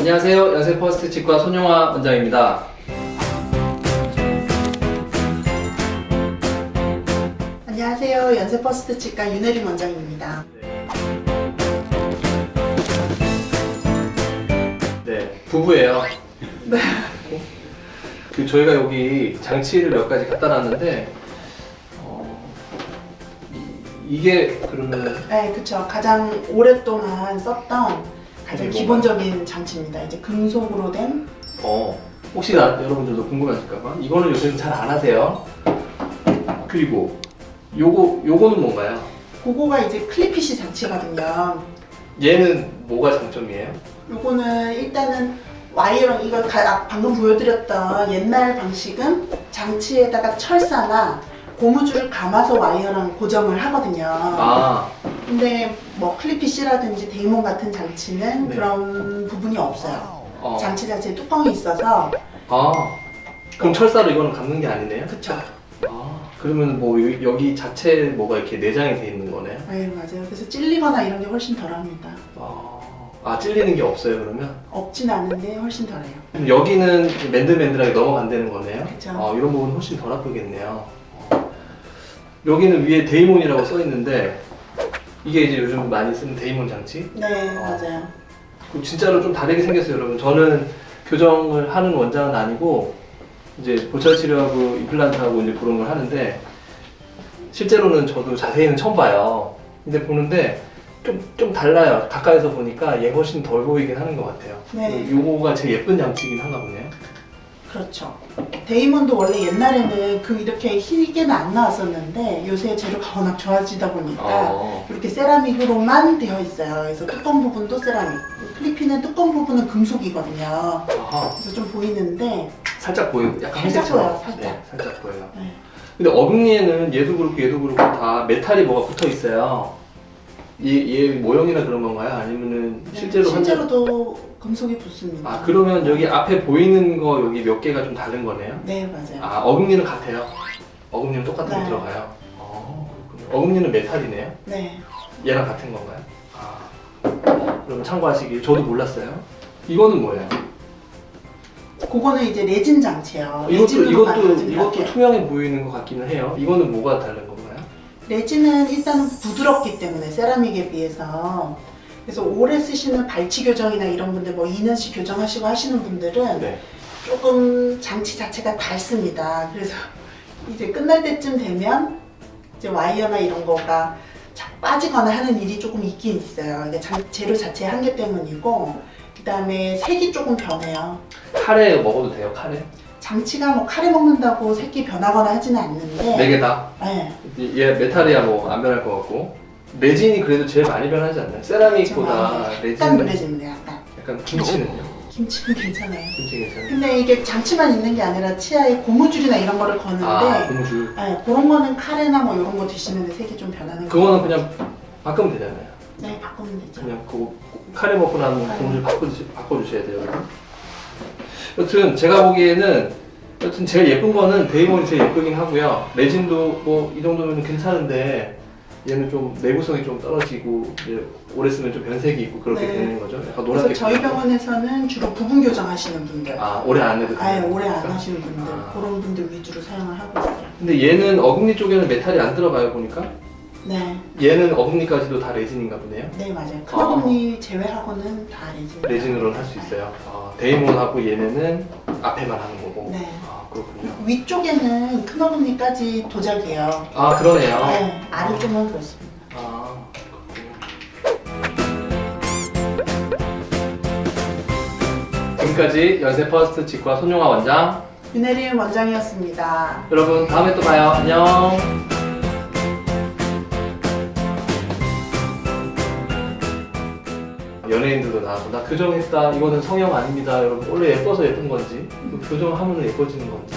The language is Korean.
안녕하세요. 연세 퍼스트 치과 손용화 원장입니다. 안녕하세요. 연세 퍼스트 치과 윤혜림 원장입니다. 네, 부부예요. 그 저희가 여기 장치를 몇 가지 갖다 놨는데 어, 이, 게 그러면 네, 그쵸. 가장 오랫동안 썼던 가장 이게 기본적인 장치입니다. 이제 금속으로 된 어, 혹시 나, 여러분들도 궁금하실까봐 이거는 요즘 잘 안 하세요. 그리고 요거 요거는 뭔가요? 그거가 이제 클리피시 장치거든요. 얘는 뭐가 장점이에요? 요거는 일단은 와이어랑 이거 가- 아, 방금 보여드렸던 옛날 방식은 장치에다가 철사나 고무줄을 감아서 와이어랑 고정을 하거든요. 아, 근데 뭐 클리피시라든지 데이몬 같은 장치는 네. 그런 부분이 없어요. 어, 장치 자체에 뚜껑이 있어서 아, 그럼 철사로 이거는 감는 게 아니네요? 그쵸. 아, 그러면 뭐 여- 여기 자체에 뭐가 이렇게 내장이 돼 있는 거네요? 네 맞아요. 그래서 찔리거나 이런 게 훨씬 덜합니다. 아, 아 찔리는 게 없어요 그러면? 없진 않은데 훨씬 덜해요. 그럼 여기는 맨들맨들하게 넘어간다는 거네요? 그쵸. 아, 이런 부분 훨씬 덜 아프겠네요. 어. 여기는 위에 데이몬이라고 써 있는데 이게 이제 요즘 많이 쓰는 데이몬 장치? 네 어. 맞아요. 그 진짜로 좀 다르게 생겼어요 여러분. 저는 교정을 하는 원장은 아니고 이제 보철 치료하고 임플란트하고 이제 그런 걸 하는데 실제로는 저도 자세히는 처음 봐요. 근데 보는데 좀, 좀 달라요. 가까이서 보니까 얘 훨씬 덜 보이긴 하는 것 같아요. 네. 요거가 제일 예쁜 장치이긴 한가 보네요. 그렇죠. 데이몬도 원래 옛날에는 그 이렇게 희게는 안 나왔었는데 요새 재료가 워낙 좋아지다 보니까 어. 이렇게 세라믹으로만 되어 있어요. 그래서 뚜껑 부분도 세라믹. 클리피는 뚜껑 부분은 금속이거든요. 아하. 그래서 좀 보이는데 살짝 보여요. 약간 살짝 흰색처럼. 보여요, 살짝. 네, 살짝 보여요. 네. 근데 어금니에는 얘도 그렇고 얘도 그렇고 다 메탈이 뭐가 붙어 있어요. 얘, 얘 모형이나 그런 건가요? 아니면은 실제로 네, 환자- 실제로도 금속이 붙습니다. 아 그러면 여기 앞에 보이는 거 여기 몇 개가 좀 다른 거네요? 네 맞아요. 아 어금니는 같아요. 어금니는 똑같은 게 네. 들어가요. 어 그렇군요. 어금니는 메탈이네요. 네. 얘랑 같은 건가요? 아 그러면 참고하시길 저도 몰랐어요. 이거는 뭐예요? 그거는 이제 레진 장치예요. 이것도 레진으로 이것도 만들어진 이것도. 투명해 보이는 것 같기는 해요. 이거는 뭐가 다른? 레진은 일단 부드럽기 때문에 세라믹에 비해서 그래서 오래 쓰시는 발치 교정이나 이런 분들 뭐 2년씩 교정하시고 하시는 분들은 네. 조금 장치 자체가 닳습니다. 그래서 이제 끝날 때쯤 되면 이제 와이어나 이런 거가 착 빠지거나 하는 일이 조금 있긴 있어요. 이게 장- 재료 자체의 한계 때문이고 그다음에 색이 조금 변해요. 카레 먹어도 돼요? 카레? 장치가 뭐 카레 먹는다고 색이 변하거나 하지는 않는데 네 개 다? 네. 얘 메탈이야 뭐 안 변할 것 같고 레진이 그래도 제일 많이 변하지 않나요? 세라믹보다 약간 레진은 노래집니다. 약간 약간 김치는요? 김치는 괜찮아요. 김치 괜찮아요? 근데 이게 장치만 있는 게 아니라 치아에 고무줄이나 이런 거를 거는데 아 고무줄 네, 그런 거는 카레나 뭐 이런 거 드시면 색이 좀 변하는 거. 그거는 그냥 바꾸면 되잖아요 네 바꾸면 되죠. 그냥 그 카레 먹고 나면 카레. 고무줄 바꿔주셔야 돼요 여튼 제가 보기에는 여튼 제일 예쁜 거는 데이몬이 제일 예쁘긴 하고요 레진도 뭐 이 정도면 괜찮은데 얘는 좀 내구성이 좀 떨어지고 이제 오래 쓰면 좀 변색이 있고 그렇게 네. 되는 거죠 약간 그래서 노랗게 저희 보이고. 병원에서는 주로 부분 교정하시는 분들, 아 오래 안 해도 아예 되는 오래 안 거니까? 하시는 분들 아. 그런 분들 위주로 사용을 하고 있어요. 근데 얘는 어금니 쪽에는 메탈이 안 들어가요 보니까 네, 얘는 어금니까지도 다 레진인가 보네요 네 맞아요. 아. 클럽니 제외하고는 다 레진. 레진으로는 할수 있어요 아, 데이몬하고 얘네는 앞에만 하는 거고 네. 아 그렇군요 위쪽에는 큰 어금니까지 도자기예요. 아 그러네요 네, 아래쪽만 그렇습니다. 아 그렇군요 지금까지 연세 퍼스트 치과 손용화 원장 윤혜림 원장이었습니다. 여러분 다음에 또 봐요 안녕 연예인들도 나와서 나 교정했다. 이거는 성형 아닙니다. 여러분 원래 예뻐서 예쁜 건지 이거 교정하면 예뻐지는 건지